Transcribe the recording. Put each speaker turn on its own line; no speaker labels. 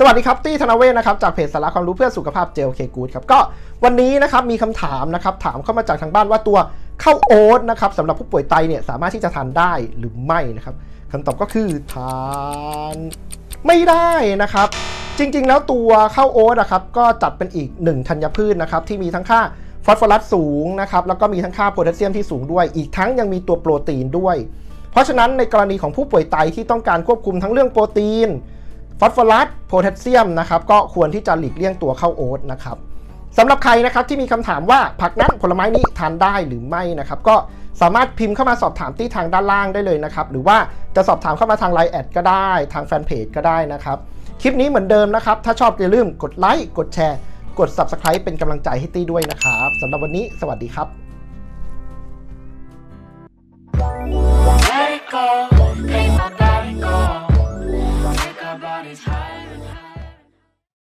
สวัสดีครับตี้ธนเวศนะครับจากเพจสาระความรู้เพื่อสุขภาพเจลเคกูดครับก็วันนี้นะครับมีคำถามนะครับถามเข้ามาจากทางบ้านว่าตัวข้าวโอ๊ตนะครับสำหรับผู้ป่วยไตเนี่ยสามารถที่จะทานได้หรือไม่นะครับคำตอบก็คือทานไม่ได้นะครับ จริงๆแล้วตัวข้าวโอ๊ตนะครับก็จัดเป็นอีกหนึ่งธัญพืชนะครับที่มีทั้งค่าฟอสฟอรัสสูงนะครับแล้วก็มีทั้งค่าโพแทสเซียมที่สูงด้วย อีกทั้งยังมีตัวโปรตีนด้วย เพราะฉะนั้นในกรณีของผู้ป่วยไตที่ต้องการควบคุมทั้งเรื่องโปรตีน ฟอสฟอรัสโพแทสเซียมนะครับก็ควรที่จะหลีกเลี่ยงตัวข้าวโอ๊ตนะครับสำหรับใครนะครับที่มีคำถามว่าผักนั้นผลไม้นี้ทานได้หรือไม่นะครับก็สามารถพิมพ์เข้ามาสอบถามที่ทางด้านล่างได้เลยนะครับ หรือว่าจะสอบถามเข้ามาทางไลน์แอดก็ได้ ทางแฟนเพจก็ได้นะครับ คลิปนี้เหมือนเดิมนะครับ ถ้าชอบอย่าลืมกดไลค์กดแชร์ กด Subscribe เป็นกำลังใจให้ตี้ด้วยนะครับสำหรับวันนี้สวัสดีครับ
Let it go. Bye.